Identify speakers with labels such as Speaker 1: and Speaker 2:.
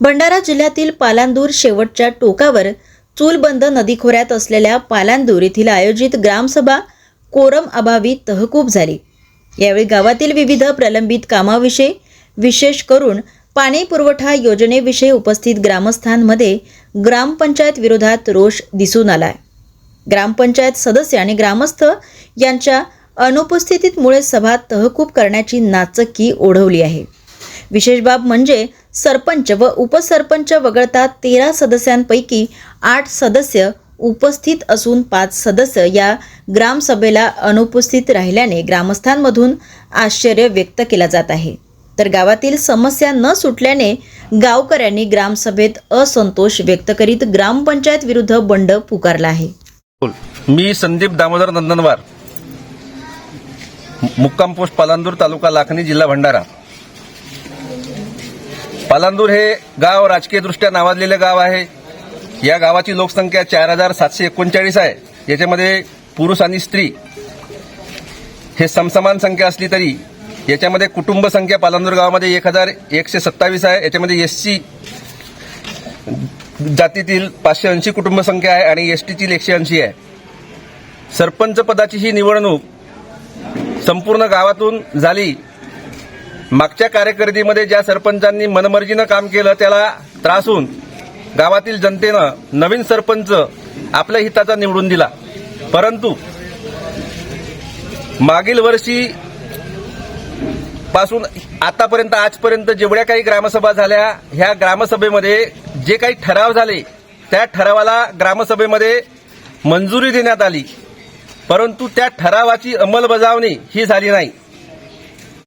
Speaker 1: भंडारा जिल्ह्यातील पालांदूर शेवटच्या टोकावर चूलबंद नदीखोऱ्यात असलेल्या पालांदूर येथील आयोजित ग्रामसभा कोरम अभावी तहकूब झाली. यावेळी गावातील विविध प्रलंबित कामाविषयी विशेष करून पाणी पुरवठा योजनेविषयी उपस्थित ग्रामस्थांमध्ये ग्रामपंचायत विरोधात रोष दिसून आला ग्रामपंचायत सदस्य आणि ग्रामस्थ यांच्या अनुपस्थितीमुळे सभा तहकूब करण्याची नाचक्की ओढवली आहे. विशेष बाब म्हणजे सरपंच व उपसरपंच वगळता तेरा सदस्यांपैकी आठ सदस्य उपस्थित असून पाच सदस्य या ग्रामसभेला अनुपस्थित राहिल्याने ग्रामस्थांमधून आश्चर्य व्यक्त केला जात आहे. तर गावातील समस्या न सुटल्याने गावकऱ्यांनी ग्रामसभेत असंतोष व्यक्त करीत ग्रामपंचायत विरुद्ध बंड पुकारला आहे.
Speaker 2: मी संदीप दामोदर नंदनवार मुक्काम पोस्ट पालांदूर तालुका लाखणी जिल्हा भंडारा. पालांदूर हे गाव राजकीयदृष्ट्या नावाजलेलं गाव आहे. या गावाची लोकसंख्या चार हजार सातशे एकोणचाळीस आहे. याच्यामध्ये पुरुष आणि स्त्री हे समसमान संख्या असली तरी याच्यामध्ये कुटुंब संख्या पालांदूर गावामध्ये एक हजार एकशे सत्तावीस आहे. याच्यामध्ये एस सी जातीतील पाचशे ऐंशी कुटुंब संख्या आहे आणि एस टीतील एकशे ऐंशी आहे. सरपंच पदाची ही निवडणूक संपूर्ण गावातून झाली. मागच्या कार्यकर्तीमध्ये ज्या सरपंचांनी मनमर्जीनं काम केलं त्याला त्रासून गावातील जनतेनं नवीन सरपंच आपल्या हिताचा निवडून दिला. परंतु मागील वर्षी पासून आतापर्यंत आजपर्यंत जेवढ्या काही ग्रामसभा झाल्या ह्या ग्रामसभेमध्ये जे काही ठराव झाले त्या ठरावाला ग्रामसभेमध्ये मंजुरी देण्यात आली. परंतु त्या ठरावाची अंमलबजावणी ही झाली नाही.